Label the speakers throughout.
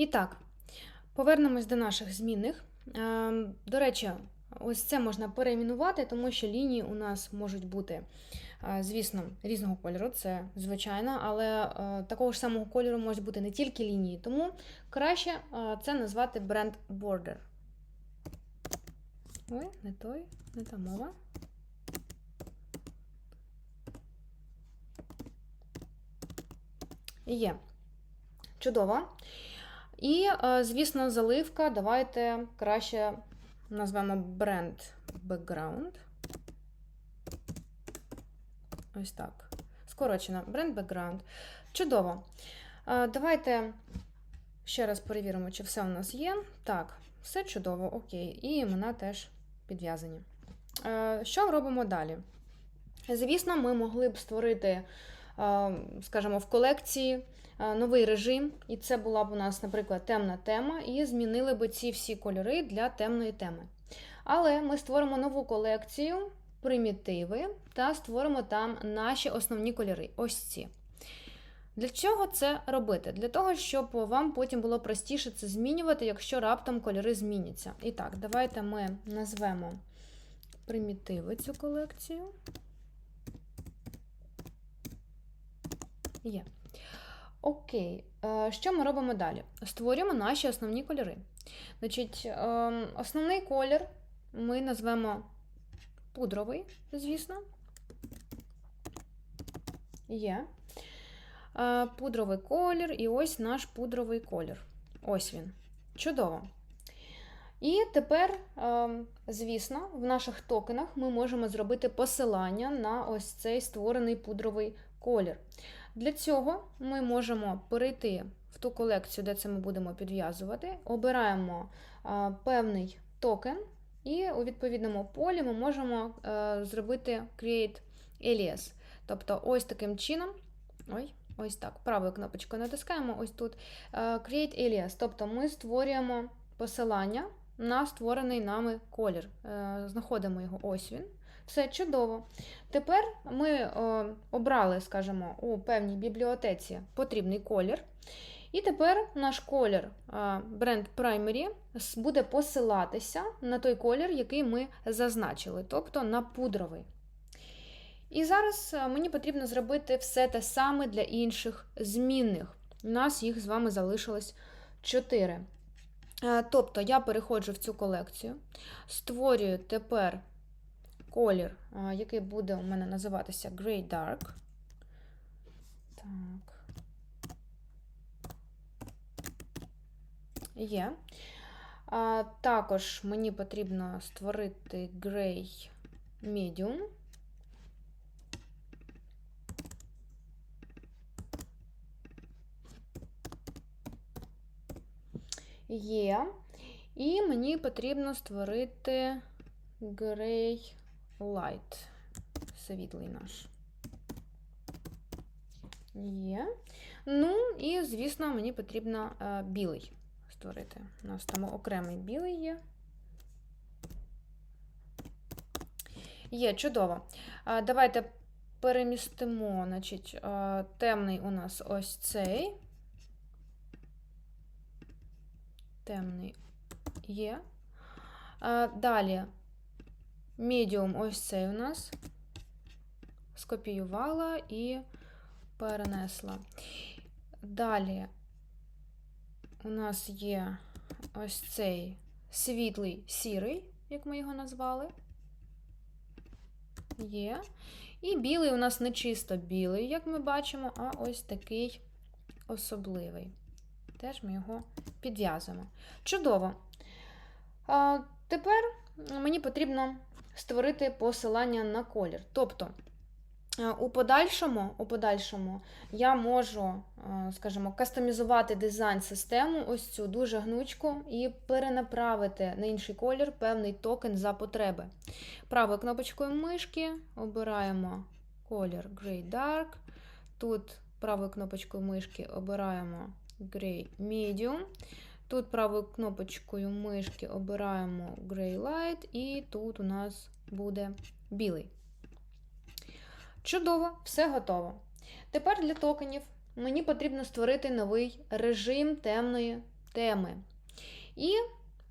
Speaker 1: І так, повернемось до наших змінних. Ем, До речі, ось це можна перейменувати, тому що лінії у нас можуть бути, е, звісно, різного кольору, це звичайно, але е, такого ж самого кольору можуть бути не тільки лінії, тому краще е, це назвати бренд Border. Ой, не той, не та мова. Є. Чудово. І, е, звісно, заливка. Давайте краще назвемо бренд Background. Ось так. Скорочено. Бренд Background. Чудово. Е, Давайте ще раз перевіримо, чи все у нас є. Так, все чудово, окей. І імена теж підв'язані. Е, Що робимо далі? Звісно, ми могли б створити, скажімо, в колекції новий режим, і це була б у нас, наприклад, темна тема, і змінили би ці всі кольори для темної теми. Але ми створимо нову колекцію, примітиви, та створимо там наші основні кольори. Ось ці. Для чого це робити? Для того, щоб вам потім було простіше це змінювати, якщо раптом кольори зміняться. І так, давайте ми назвемо примітиви цю колекцію. Є. Окей, Е, що ми робимо далі? Створюємо наші основні кольори. Значить, ем, основний колір ми назвемо пудровий, звісно. Є. Е, Пудровий колір, і ось наш пудровий колір. Ось він. Чудово. І тепер, ем, звісно, в наших токенах ми можемо зробити посилання на ось цей створений пудровий колір. Для цього ми можемо перейти в ту колекцію, де це ми будемо підв'язувати, обираємо певний токен, і у відповідному полі ми можемо е, зробити Create Alias. Тобто, ось таким чином. Ой, ось так. Правою кнопочкою натискаємо ось тут е, Create Alias. Тобто ми створюємо посилання на створений нами колір. Е, Знаходимо його, ось він. Все чудово. Тепер ми е, обрали, скажімо, у певній бібліотеці потрібний колір. І тепер наш колір е, Brand Primary буде посилатися на той колір, який ми зазначили, тобто на пудровий. І зараз е, мені потрібно зробити все те саме для інших змінних. У нас їх з вами залишилось 4. Тобто я переходжу в цю колекцію, створюю тепер колір, який буде у мене називатися Grey Dark. Так. Є. А, також мені потрібно створити Grey Medium. Є. І мені потрібно створити Grey Light. Світлий наш. Є. Ну, і, звісно, мені потрібно е, білий створити. У нас там окремий білий є. Є, чудово. Давайте перемістимо, значить, е, темний у нас ось цей. Темний є. А, далі Медіум ось цей у нас. Скопіювала і перенесла. Далі у нас є ось цей світлий сірий, як ми його назвали. Є. І білий у нас не чисто білий, як ми бачимо, а ось такий особливий. Теж ми його підв'язуємо. Чудово. А, тепер мені потрібно створити посилання на колір. Тобто, е, у подальшому, у подальшому я можу, е, скажімо, кастомізувати дизайн-систему, ось цю дуже гнучку, і перенаправити на інший колір певний токен за потреби. Правою кнопочкою мишки обираємо колір Grey Dark. Тут правою кнопочкою мишки обираємо Grey Medium. Тут правою кнопочкою мишки обираємо Grey Light, і тут у нас буде білий. Чудово, все готово. Тепер для токенів мені потрібно створити новий режим темної теми. І,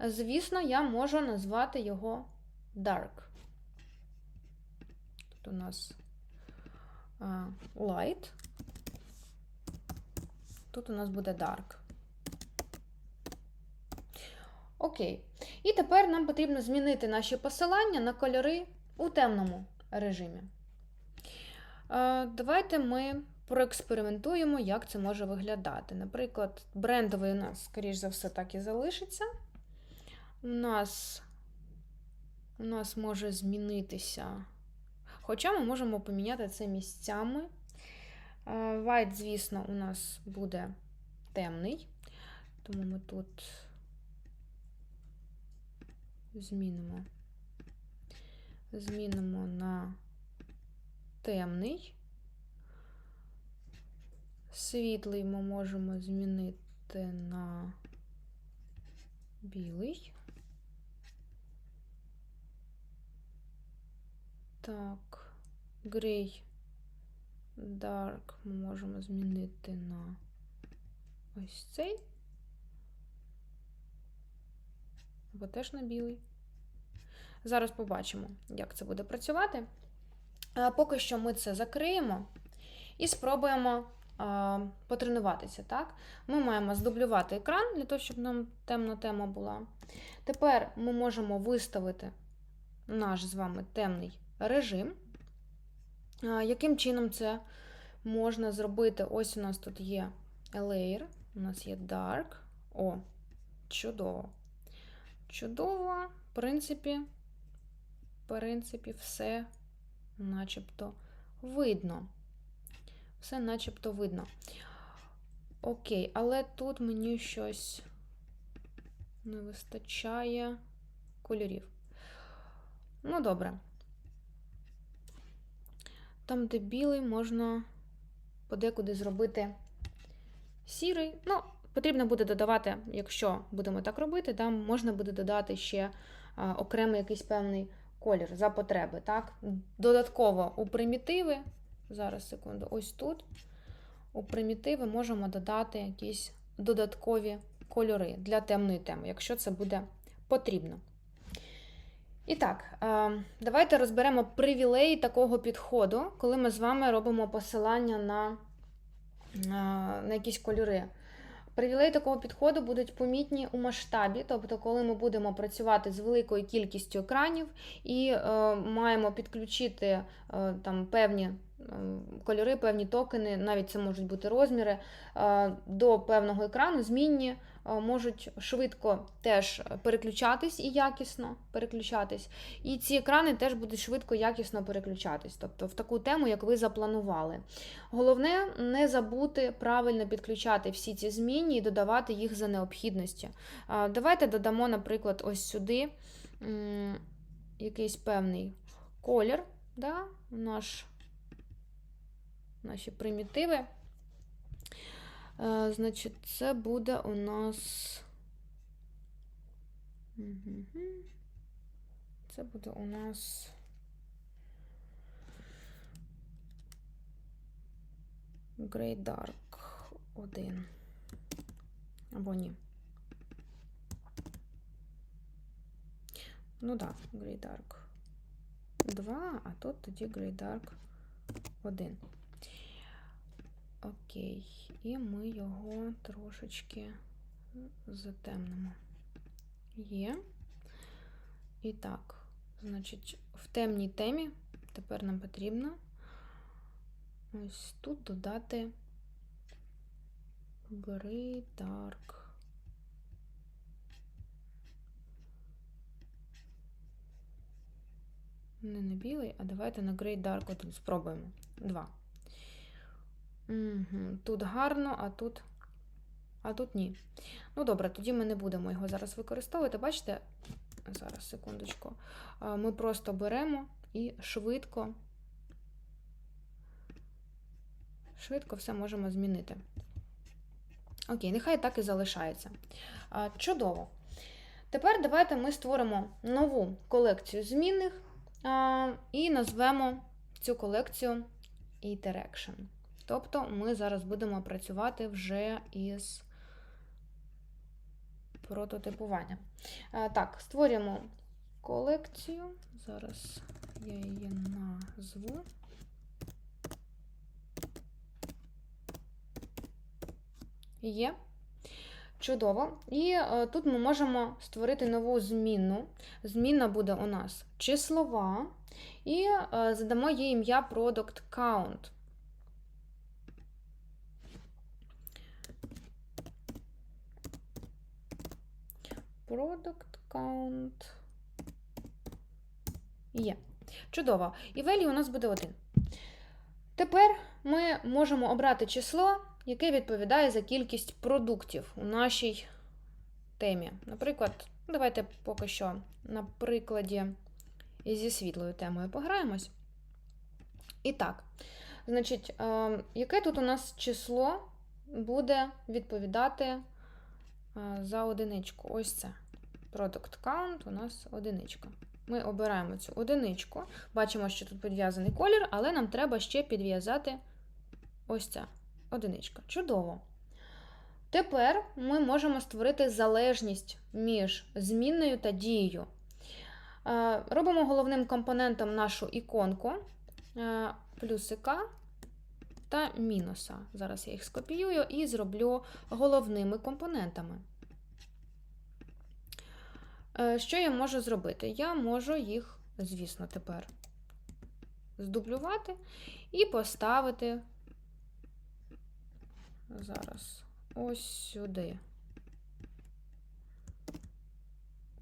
Speaker 1: звісно, я можу назвати його dark. Тут у нас light. Тут у нас буде dark. Окей. І тепер нам потрібно змінити наші посилання на кольори у темному режимі. Е, Давайте ми проекспериментуємо, як це може виглядати. Наприклад, брендовий у нас, скоріш за все, так і залишиться. У нас, у нас може змінитися. Хоча ми можемо поміняти це місцями. Е, White, звісно, у нас буде темний, тому ми тут змінимо. Змінимо на темний. Світлий ми можемо змінити на білий. Так, грей dark ми можемо змінити на ось цей. Або теж на білий. Зараз побачимо, як це буде працювати. Поки що ми це закриємо і спробуємо а, потренуватися. Так? Ми маємо здублювати екран для того, щоб нам темна тема була. Тепер ми можемо виставити наш з вами темний режим. А, Яким чином це можна зробити? Ось у нас тут є layer, у нас є dark. О, чудово. Чудово, в принципі, в принципі, все начебто видно. Все начебто видно. Окей, але тут мені щось не вистачає кольорів. Ну, добре. Там, де білий, можна подекуди зробити сірий. Ну, потрібно буде додавати, якщо будемо так робити, там можна буде додати ще окремий якийсь певний колір за потреби. Так? Додатково у примітиви, зараз секунду, ось тут. У примітиви можемо додати якісь додаткові кольори для темної теми, якщо це буде потрібно. І так, давайте розберемо привілеї такого підходу, коли ми з вами робимо посилання на, на якісь кольори. Привілеї такого підходу будуть помітні у масштабі, тобто, коли ми будемо працювати з великою кількістю екранів і е, маємо підключити е, там певні кольори, певні токени, навіть це можуть бути розміри, е, до певного екрану, змінні е, можуть швидко теж переключатись і якісно переключатись. І ці екрани теж будуть швидко якісно переключатись, тобто в таку тему, як ви запланували. Головне не забути правильно підключати всі ці змінні і додавати їх за необхідності. Давайте додамо, наприклад, ось сюди якийсь певний колір, да, наш, наші примітиви. Значить, це буде у нас. Це буде у нас. Grey Dark 1. Або ні. Ну так, да, Grey Dark 2, а тут тоді Grey Dark 1. Окей, і ми його трошечки затемнимо. Є. І так, значить, в темній темі тепер нам потрібно ось тут додати Grey Dark. Не на білий, а давайте на Grey Dark один спробуємо. Два. Угу. Тут гарно, а тут. А тут ні. Ну, добре, тоді ми не будемо його зараз використовувати. Бачите, зараз, секундочку, ми просто беремо і швидко, швидко все можемо змінити. Окей, нехай так і залишається. Чудово. Тепер давайте ми створимо нову колекцію змінних і назвемо цю колекцію Interaction. Тобто ми зараз будемо працювати вже із прототипування. Е, Так, створюємо колекцію. Зараз я її назву. Є. Чудово. І е, тут ми можемо створити нову змінну. Змінна буде у нас числова, і е, задамо їй ім'я Product Count. Product Count. Є. Чудово. І value у нас буде один. Тепер ми можемо обрати число, яке відповідає за кількість продуктів у нашій темі. Наприклад, давайте поки що на прикладі зі світлою темою пограємось. І так, значить, е, яке тут у нас число буде відповідати за одиничку? Ось це. Product count у нас одиничка. Ми обираємо цю одиничку. Бачимо, що тут підв'язаний колір, але нам треба ще підв'язати ось ця одиничка. Чудово. Тепер ми можемо створити залежність між змінною та дією. Е, Робимо головним компонентом нашу іконку е, плюсика та мінуса. Зараз я їх скопіюю і зроблю головними компонентами. Е, Що я можу зробити? Я можу їх, звісно, тепер здублювати і поставити зараз ось сюди.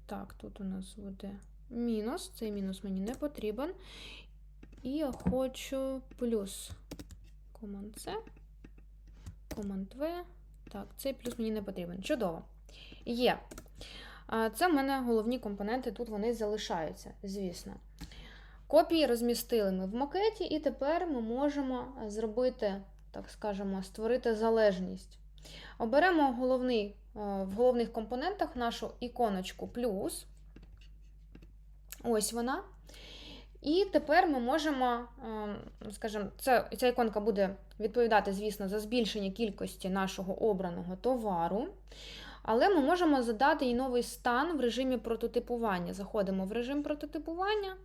Speaker 1: Так, тут у нас буде мінус. Цей мінус мені не потрібен. І я хочу плюс Command C, Command V. Так, цей плюс мені не потрібен. Чудово. Є. Це в мене головні компоненти, тут вони залишаються, звісно. Копії розмістили ми в макеті, і тепер ми можемо зробити, так скажемо, створити залежність. Оберемо головний, е, в головних компонентах нашу іконочку плюс. Ось вона. І тепер ми можемо, е, скажімо, це, ця іконка буде відповідати, звісно, за збільшення кількості нашого обраного товару. Але ми можемо задати і новий стан в режимі прототипування. Заходимо в режим прототипування,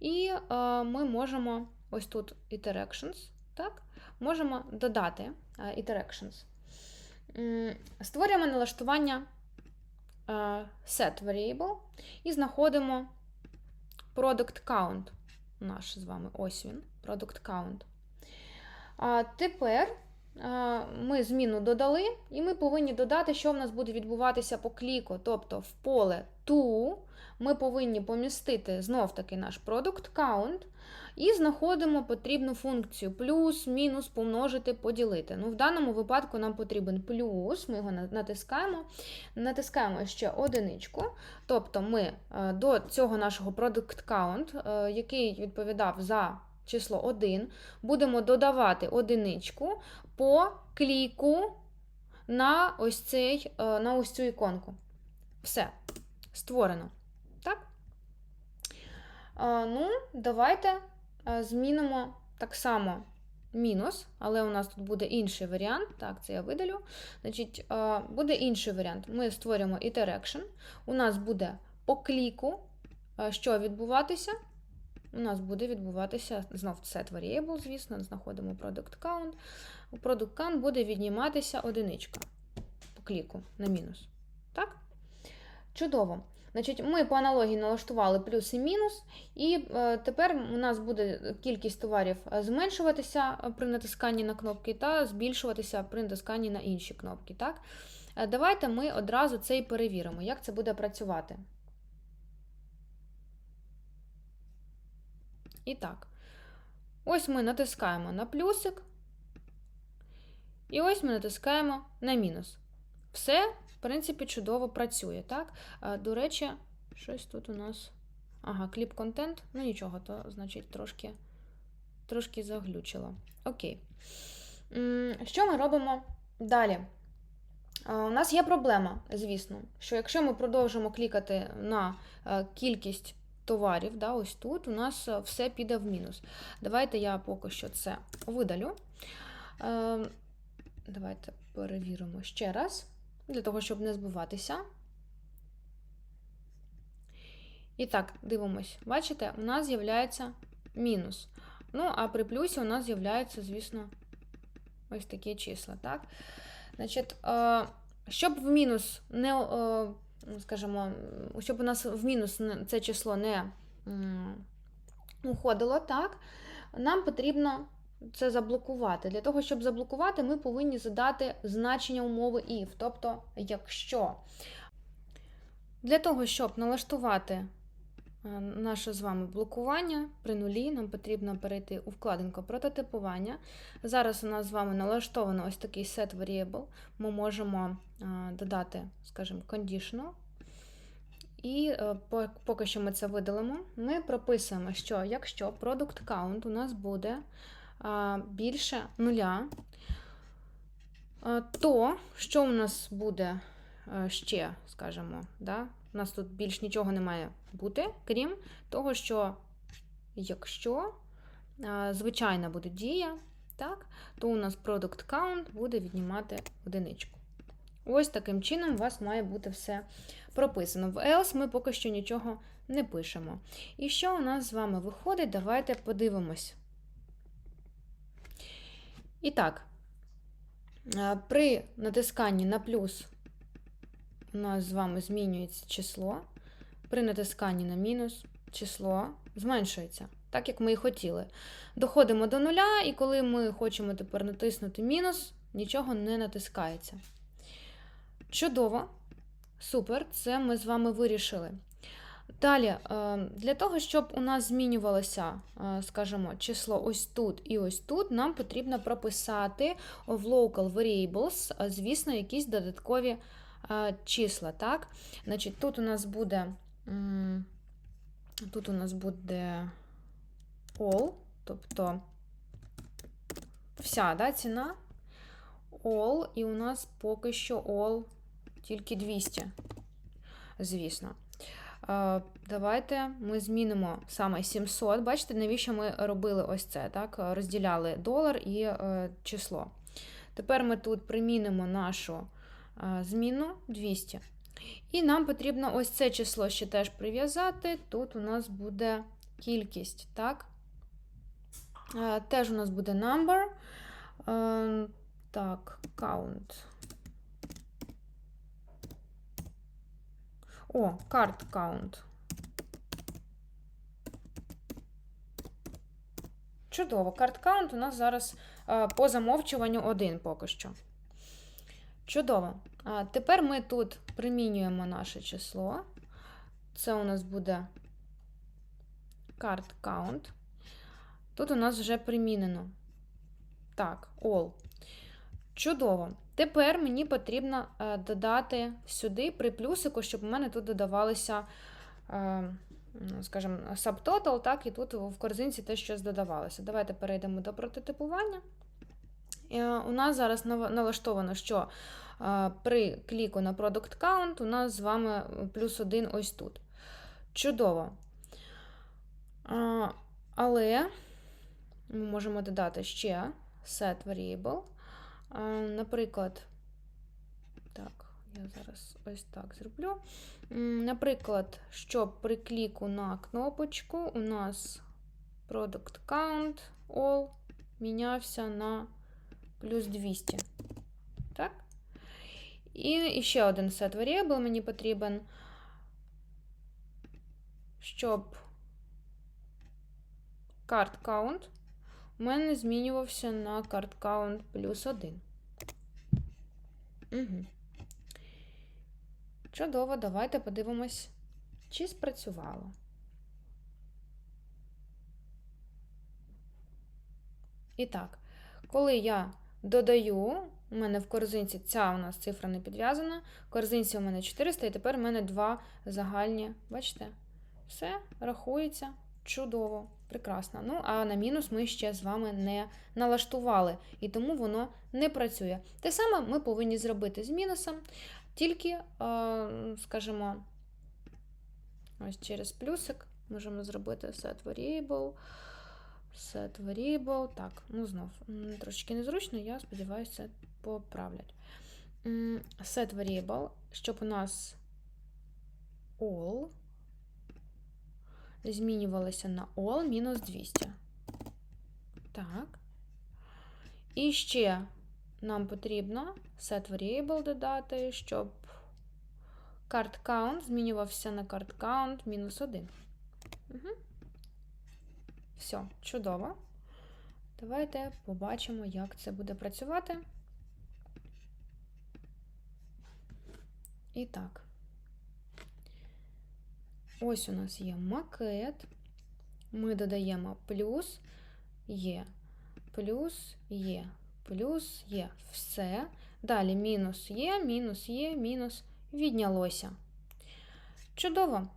Speaker 1: і е, ми можемо ось тут Interactions, так, можемо додати е, Interactions. Створюємо налаштування е, set variable і знаходимо product count. Наш з вами ось він, product count. А тепер ми зміну додали, і ми повинні додати, що в нас буде відбуватися по кліку. Тобто в поле to ми повинні помістити знов-таки наш product count і знаходимо потрібну функцію плюс, мінус, помножити, поділити. Ну, В даному випадку нам потрібен плюс, ми його натискаємо, натискаємо ще одиничку. Тобто ми е, до цього нашого product count, е, який відповідав за число 1, будемо додавати одиничку по кліку на ось, цей, е, на ось цю іконку. Все, створено. Так? Е, Ну, давайте е, змінимо так само мінус, але у нас тут буде інший варіант. Так, це я видалю. Значить, буде інший варіант. Ми створюємо iteration. У нас буде по кліку, що відбуватися. У нас буде відбуватися знов set variable, звісно, знаходимо product count. У product count буде відніматися одиничка по кліку на мінус. Так? Чудово. Значить, Ми по аналогії налаштували плюс і мінус, і е, тепер у нас буде кількість товарів е, зменшуватися е, при натисканні на кнопки та збільшуватися при натисканні на інші кнопки. Так? Давайте ми одразу це і перевіримо, як це буде працювати. І так, ось ми натискаємо на плюсик, і ось ми натискаємо на мінус. Все, в принципі, чудово працює. так? До речі, щось тут у нас. Ага, кліп контент. Ну нічого, то, значить, трошки, трошки заглючило. Окей. Що ми робимо далі? У нас є проблема, звісно, що якщо ми продовжимо клікати на е, кількість товарів, да, ось тут у нас е, все піде в мінус. Давайте я поки що це видалю. Е, давайте перевіримо ще раз, для того, щоб не збиватися. І так, дивимось, бачите, у нас з'являється мінус. Ну, а при плюсі у нас з'являються, звісно, ось такі числа. так? Значить, е, Щоб в мінус не скажімо, щоб у нас в мінус це число не уходило, так, нам потрібно це заблокувати. Для того, щоб заблокувати, ми повинні задати значення умови if, тобто якщо. Для того, щоб налаштувати наше з вами блокування при нулі, нам потрібно перейти у вкладинку прототипування. Зараз у нас з вами налаштовано ось такий set variable. Ми можемо е, додати, скажімо, conditional. І е, поки що ми це видалимо, ми прописуємо, що якщо product count у нас буде більше нуля, то що у нас буде е, ще, скажімо, да? У нас тут більш нічого не має бути, крім того, що якщо звичайна буде дія, так, то у нас product count буде віднімати одиничку. Ось таким чином у вас має бути все прописано. В else ми поки що нічого не пишемо. І що у нас з вами виходить? Давайте подивимось. І так, е, при натисканні на плюс у нас з вами змінюється число. При натисканні на мінус число зменшується, так як ми і хотіли. Доходимо до нуля, і коли ми хочемо тепер натиснути мінус, нічого не натискається. Чудово! Супер, це ми з вами вирішили. Далі, е, для того, щоб у нас змінювалося, е, скажімо, число ось тут і ось тут, нам потрібно прописати в local variables, е, звісно, якісь додаткові числа. Так? Значить, тут у нас буде тут у нас буде all, тобто вся да, ціна all, і у нас поки що all тільки 200, звісно. Давайте ми змінимо саме 700. Бачите, навіщо ми робили ось це? так? Розділяли долар і е, число. Тепер ми тут примінимо нашу зміну 200. І нам потрібно ось це число ще теж прив'язати. Тут у нас буде кількість. так? Теж у нас буде number. Так, count. О, card count. Чудово. Count у нас зараз по замовчуванню один поки що. Чудово. А тепер ми тут примінюємо наше число. Це у нас буде card count. Тут у нас вже примінено. Так, all. Чудово. Тепер мені потрібно е, додати сюди при плюсику, щоб у мене тут додавалися, е, скажімо, subtotal, так, і тут в корзинці теж щось додавалося. Давайте перейдемо до прототипування. Е, У нас зараз налаштовано, що е, при кліку на Product Count у нас з вами плюс один ось тут. Чудово. Е, Але ми можемо додати ще set variable. Наприклад, так, я зараз ось так зроблю. Наприклад, щоб при кліку на кнопочку у нас product count all мінявся на плюс 200. Так? І, ще один set variable мені потрібен, щоб card count у мене змінювався на card count плюс 1. Угу. Чудово, давайте подивимось, чи спрацювало. І так, коли я додаю, у мене в корзинці ця у нас цифра не підв'язана, в корзинці у мене 400, і тепер у мене два загальні, бачите? Все рахується чудово, прекрасно. Ну, а на мінус ми ще з вами не налаштували, і тому воно не працює. Те саме ми повинні зробити з мінусом, тільки, е, скажімо, ось через плюсик можемо зробити set variable. Set variable. Так, ну знов, м, трошки незручно, я сподіваюся, це поправлять. Set variable, щоб у нас all змінювалося на all мінус 200. Так. І ще нам потрібно set variable додати, щоб card count змінювався на card count мінус 1. Угу. Все, чудово. Давайте побачимо, як це буде працювати. І так. Ось у нас є макет. Ми додаємо плюс є, плюс є, плюс є. Все. Далі мінус є, мінус є, мінус віднялося. Чудово.